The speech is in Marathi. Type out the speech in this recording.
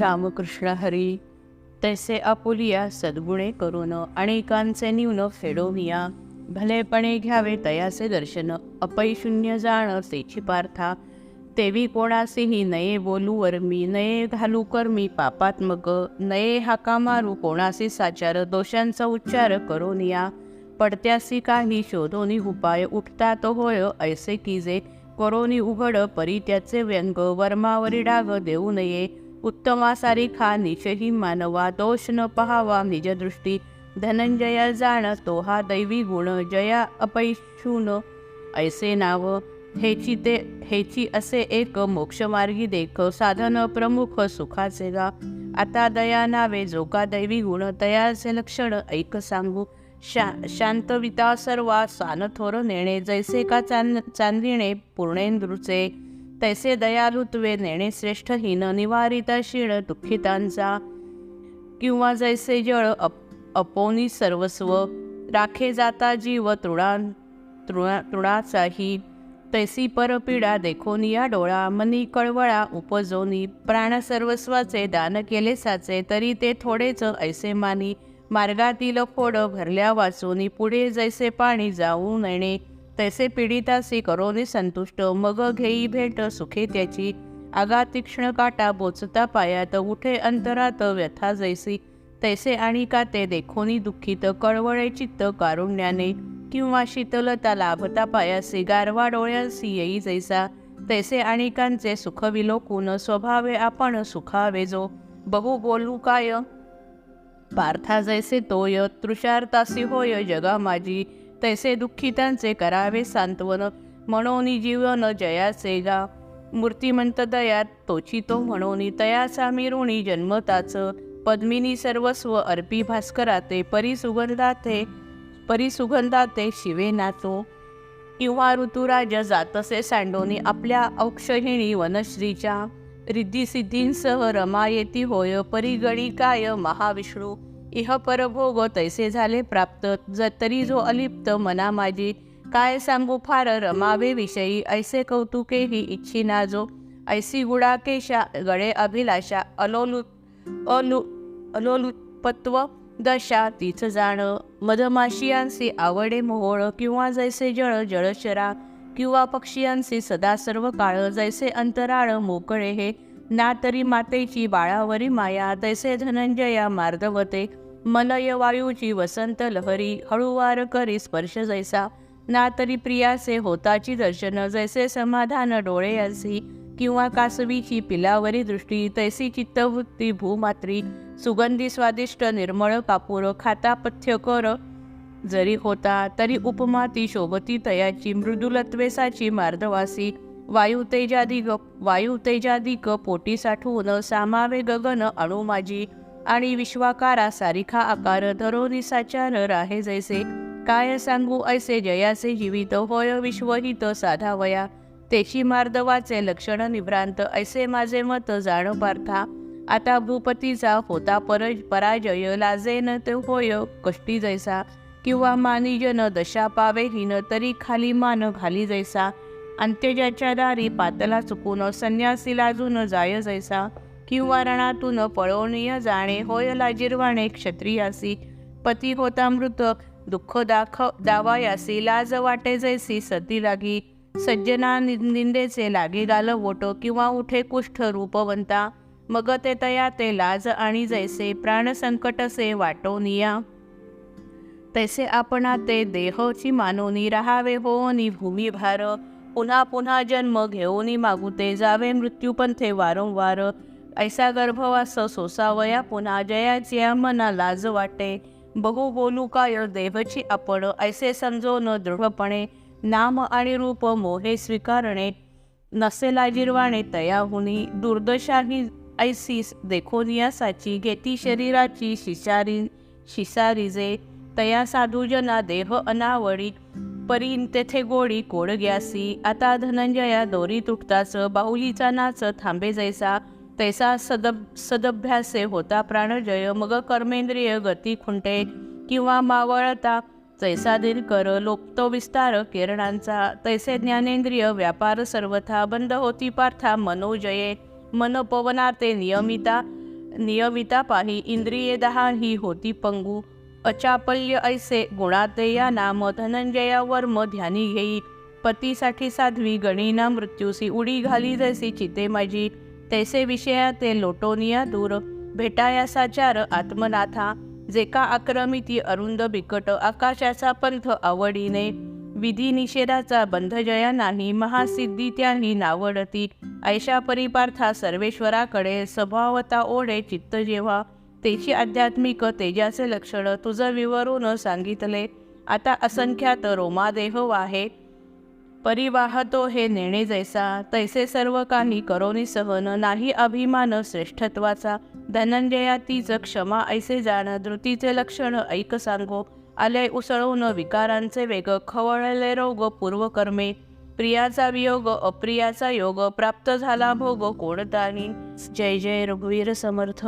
रामकृष्ण हरी. तैसे आपुलिया सद्गुणे करून अनेकांचे न्यून फेडोनिया भलेपणे घ्यावे तयाचे दर्शन अपैशून्य जाण तेची पार्था तेवी कोणासीही नये बोलू वर्मी मी नये घालू कर मी पापात्मक. नये हाका मारू कोणासी साचार दोषांचा उच्चार करोनिया पडत्यासी काही शोधोनी उपाय उठता तो होय ऐसे की जे करोनी उघड परी त्याचे व्यंग वर्मावरी डाग देऊ नये. उत्तमा सारिखा निशही मानवा दोष न पहावा निजदृष्टी धनंजया जाण तो हा दैवी गुण जया अपैशून ऐसे नाव हेची ते हेची असे एक मोक्षमार्गी देख साधन प्रमुख सुखाचे गा आता दया नावे जो का दैवी गुण तयाचे लक्षण ऐक सांगू शा शांतविता सर्वा सान थोर नेणे जैसे का चांद चांदिणे पूर्णेंद्रुचे तैसे दयालुत्वे नेणे श्रेष्ठ हीन निवारिता क्षीण दुःखितांचा. किंवा जैसे जळ अप अपोनी सर्वस्व राखे जाता जीव तृणां तृणा तृणाचाही. तैसी परपीडा देखोनी या डोळा मनी कळवळा उपजोनी. प्राण सर्वस्वाचे दान केले साचे तरी ते थोडेच ऐसे मानी. मार्गातील फोड भरल्या वाचोनी पुढे जैसे पाणी जाऊ नये तैसे पीडितासी करोनी संतुष्ट. मग घेई भेट सुखे त्याची. आगा तीक्ष्ण काटा बोचता पायात उठे अंतरात व्यथा जैसी. तैसे आणि का ते देखोनी दुःखित कळवळे चित्त कारुण्याने. किंवा शीतलता लाभता पायासी गारवा डोळ्यांसी येई जैसा. तैसे आणिकांचे सुख विलोकून स्वभावे आपण सुखावे जो. बहु बोलू काय? पार्था जैसे तोय तृषार्तासी होय जगा माझी. तैसे दुःखितांचे करावे सांत्वन. म्हणोनी जीवन जयाचे गा मूर्तिमंत दयात तोची तो म्हणोनी तयाचा मिरुणी जन्मताच. पद्मिनी सर्वस्व अर्पी भास्कराते परिसुगंधाते परिसुगंधाते शिवे नाचो. किंवा ऋतुराज जातसे सांडोनी आपल्या औक्षहिणी वनश्रीच्या. रिद्धिसिद्धींसह रमा येती होय परिगणी काय महाविष्णू. इह परभोग तैसे झाले प्राप्त. ज तरी जो अलिप्त मना माझी काय सांगू फार रमावे विषयी. ऐसे कौतुके ही इच्छिना जो ऐसी गुडाकेशा गळे अभिलाषा अलोलु अलु अलोलुपत्व दशा तीच जाण. मधमाशियांसी आवडे मोहोळ किंवा जैसे जळ जळशरा किंवा पक्षियांसी सदा सर्व काळ जैसे अंतराळ मोकळे हे ना तरी मातेची बाळावरी माया तैसे धनंजया मार्दवते. मलय वायूची वसंत लहरी हळूवार करी स्पर्श जैसा. ना तरी प्रियासे होताची दर्शन जैसे समाधान डोळे असी. किंवा कासवीची पिलावरी दृष्टी तैसी चित्तवृत्ती भूमात्री. सुगंधी स्वादिष्ट निर्मळ कापूर खाता पथ्य कर. जरी होता तरी उपमा ती शोभती तयाची मृदुलत्वेसाची मार्दवासी. वायू तेजादिक पोटी साठवून सामावे गगन अणु माझी आणि विश्वाकारा सारिखा आकार धरोनिसाच्या साचार राहे जैसे. काय सांगू ऐसे जयाचे जीवित होय विश्वहित साधावया. तेची मार्दवाचे लक्षण निभ्रांत ऐसे माझे मत जाण पार्था. आता भूपतीचा होता पर पराजय लाजेन ते होय कष्टी जैसा. किंवा मानिजन दशा पावे हिन तरी खाली मान घाली जैसा. अंत्यजाच्या दारी पातला चुकून संन्यासी लाजून जाय जैसा. किंवा रणातून पळवणीय जाणे होय लाजिरवाणे क्षत्रियासी. पती होता मृत दुःख दाख दावायासी लाज वाटे जैसी सती लागी. सज्जना निंदेचे लागे गाल वोट किंवा उठे कुष्ठ रूपवंता. मग ते तया ते लाज आणि जैसे प्राण संकटसे वाटोनिया तैसे आपणा ते देहची मानोनी राहावे होनी भूमी भार. पुन्हा पुन्हा जन्म घेऊनी मागुते जावे मृत्यूपंथे वारंवार. ऐसा गर्भवास सोसावया पुन्हा जयाची मना लाज वाटे. बहु बोलू काय देवची आपण ऐसे समजोन दृढपणे. नाम आणि रूप मोहे स्वीकारणे. नसे लाजिरवाणे तयाहुनी दुर्दशाही ऐसीस देखोनिया साची घेती शरीराची शिशारी शिसारिजे तया साधुजना देह अनावळी. परी तेथे गोडी कोडग्यासी आता धनंजया दोरी तुटताच बाहुलीचा नाच थांबे जैसा. तैसा सदब सदभ्यासे होता प्राणजय मग कर्मेंद्रिय गती खुंटे किंवा मावळता. तैसा दिनकर लोपतो विस्तार किरणांचा. तैसे ज्ञानेंद्रिय व्यापार सर्वथा बंद होती पार्था मनोजये. मनपवनाते नियमिता नियमिता पाही इंद्रिये दहा ही होती पंगू. अचापल्य ऐसे गुणाते या नाम धनंजया वर्म ध्यानी घेई. पतीसाठी साध्वी गणिना मृत्यूसी उडी घाली जैसी चिते माझी. तैसे विषया ते लोटोनिया दूर. भेटाया साचार आत्मनाथा. जे का आक्रमिती अरुंद बिकट आकाशाचा पंथ आवडीने. विधी निषेधाचा बंधजया नाही महासिद्धी त्यांनी नावडती. ऐशा परिपार्था सर्वेश्वराकडे स्वभावता ओढे चित्त जेव्हा. तेची आध्यात्मिक तेजाचे लक्षण तुझं विवरून सांगितले. आता असंख्यात रोमादेह वाहे. परिवाहतो हे नेणे जैसा तैसे सर्व काही करोनी सहन नाही अभिमान श्रेष्ठत्वाचा. धनंजया तीच क्षमा ऐसे जाण धृतीचे लक्षण ऐक सांगो. आले उसळवून विकारांचे वेग खवळले रोग पूर्वकर्मे. प्रियाचा वियोग अप्रियाचा योग प्राप्त झाला भोग कोणतानी जय जय रघुवीर समर्थ.